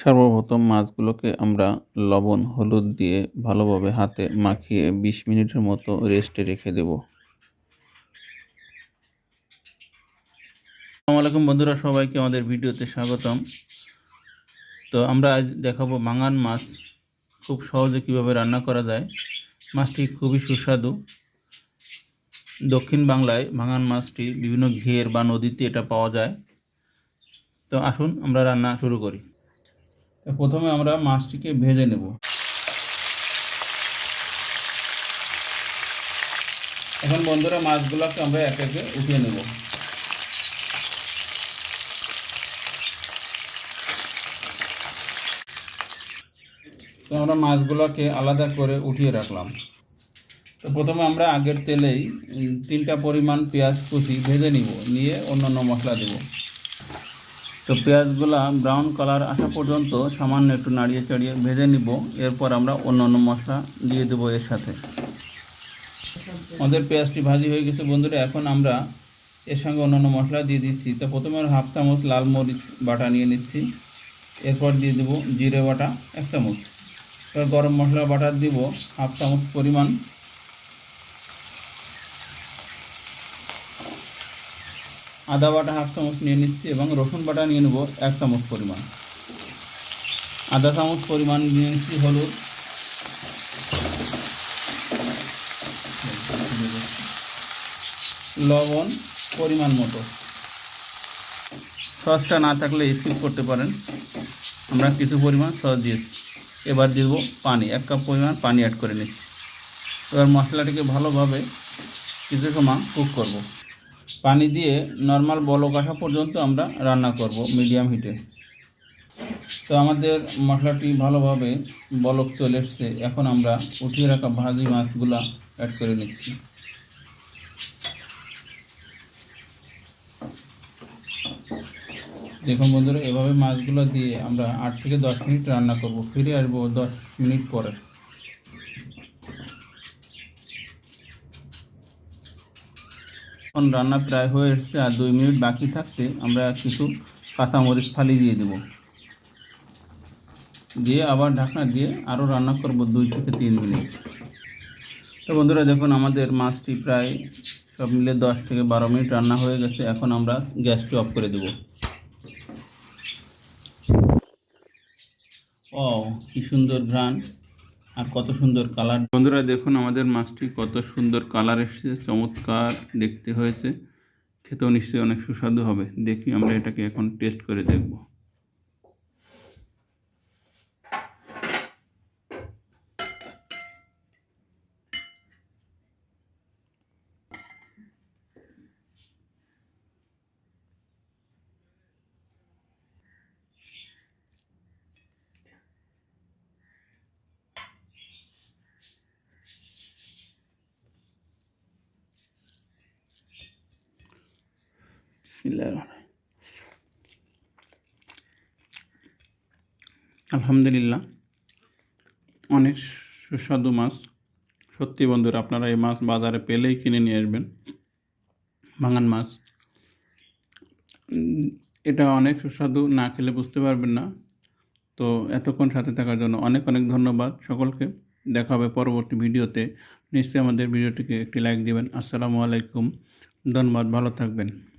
সর্বপ্রথম মাছগুলোকে আমরা লবণ, হলুদ দিয়ে ভালোভাবে হাতে মাখিয়ে বিশ মিনিটের মতো রেস্টে রেখে দেব। আসসালামু আলাইকুম বন্ধুরা, সবাইকে আমাদের ভিডিওতে স্বাগতম। তো আমরা আজ দেখাবো ভাঙান মাছ, খুব সহজে কীভাবে রান্না করা যায়। মাছটি খুবই সুস্বাদু। দক্ষিণ বাংলায় ভাঙান মাছটি বিভিন্ন ঘের বা নদীতে এটা পাওয়া যায়। তো আসুন আমরা রান্না শুরু করি। প্রথমে আমরা মাছটিকে ভেজে নেব। এখন বন্ধুরা মাছগুলোকে আমরা এক একে উঠিয়ে নেব। তো আমরা মাছগুলোকে আলাদা করে উঠিয়ে রাখলাম। তো প্রথমে আমরা আগের তেলেই তিনটা পরিমাণ পেঁয়াজ কুচি ভেজে নিব, নিয়ে অন্যান্য মশলা দেব। তো পেঁয়াজগুলা ব্রাউন কালার আসা পর্যন্ত সামান্য একটু নাড়িয়ে চাড়িয়ে ভেজে নিব। এরপর আমরা অন্য অন্য মশলা দিয়ে দেবো এর সাথে। আমাদের পেঁয়াজটি ভাজি হয়ে গেছে বন্ধুরা, এখন আমরা এর সঙ্গে অন্যান্য মশলা দিয়ে দিচ্ছি। তো প্রথমে হাফ চামচ লাল মরিচ বাটা নিয়ে নিচ্ছি। এরপর দিয়ে দেবো জিরে বাটা এক চামচ। এবার গরম মশলা বাটা দিব হাফ চামচ পরিমাণ। আদা বাটা হাফ চামচ নিয়ে নিচ্ছি এবং রসুন বাটা নিয়ে নেব এক চামচ পরিমাণ। আধা চামচ পরিমাণ নিয়ে নিচ্ছি হলুদ। লবণ পরিমাণ মতো। সসটা না থাকলে স্কিপ করতে পারেন। আমরা কিছু পরিমাণ সস দিয়েছি এবার দিব পানি। এক কাপ পরিমাণ পানি অ্যাড করে নিচ্ছি। এবার মশলাটিকে ভালোভাবে কিছু সময় কুক করব। পানি দিয়ে নর্মাল বলক আসা পর্যন্ত আমরা রান্না করব মিডিয়াম হিটে তো আমাদের মশলাটি ভালোভাবে বলক চলে এসছে। এখন আমরা উঠিয়ে রাখা ভাজি মাছগুলা অ্যাড করে নিচ্ছি। দেখুন বন্ধুরা, এভাবে মাছগুলো দিয়ে আমরা আট থেকে দশ মিনিট রান্না করব। ফিরে আসব দশ মিনিট পরে। এখন রান্না প্রায় হয়ে এসছে আর দুই মিনিট বাকি থাকতে আমরা কিছু কাঁচামরিচ ফালি দিয়ে দেব। দিয়ে আবার ঢাকনা দিয়ে আরও রান্না করব দুই থেকে তিন মিনিট। তো বন্ধুরা দেখুন, আমাদের মাছটি প্রায় সব মিলে দশ থেকে বারো মিনিট রান্না হয়ে গেছে। এখন আমরা গ্যাসটি অফ করে দেব। ও কি সুন্দর ঘ্রাণ। আর কত সুন্দর কালার বন্ধুরা, দেখুন আমাদের মাছটি কত সুন্দর কালার এসেছে, চমৎকার দেখতে হয়েছে। খেতেও নিশ্চয়ই অনেক সুস্বাদু হবে। দেখি আমরা এটাকে এখন টেস্ট করে দেখব। আলহামদুলিল্লাহ, অনেক সুস্বাদু মাছ। সত্যি বন্ধুরা, আপনারা এই মাছ বাজারে পেলেই কিনে নিয়ে আসবেন। ভাঙান মাছ। এটা অনেক সুস্বাদু, না খেলে বুঝতে পারবেন না। তো এতক্ষণ সাথে থাকার জন্য অনেক অনেক ধন্যবাদ সকলকে। দেখা হবে পরবর্তী ভিডিওতে। নিশ্চয়ই আমাদের ভিডিওটিকে একটি লাইক দিবেন। আসসালামু আলাইকুম। ধন্যবাদ। ভালো থাকবেন।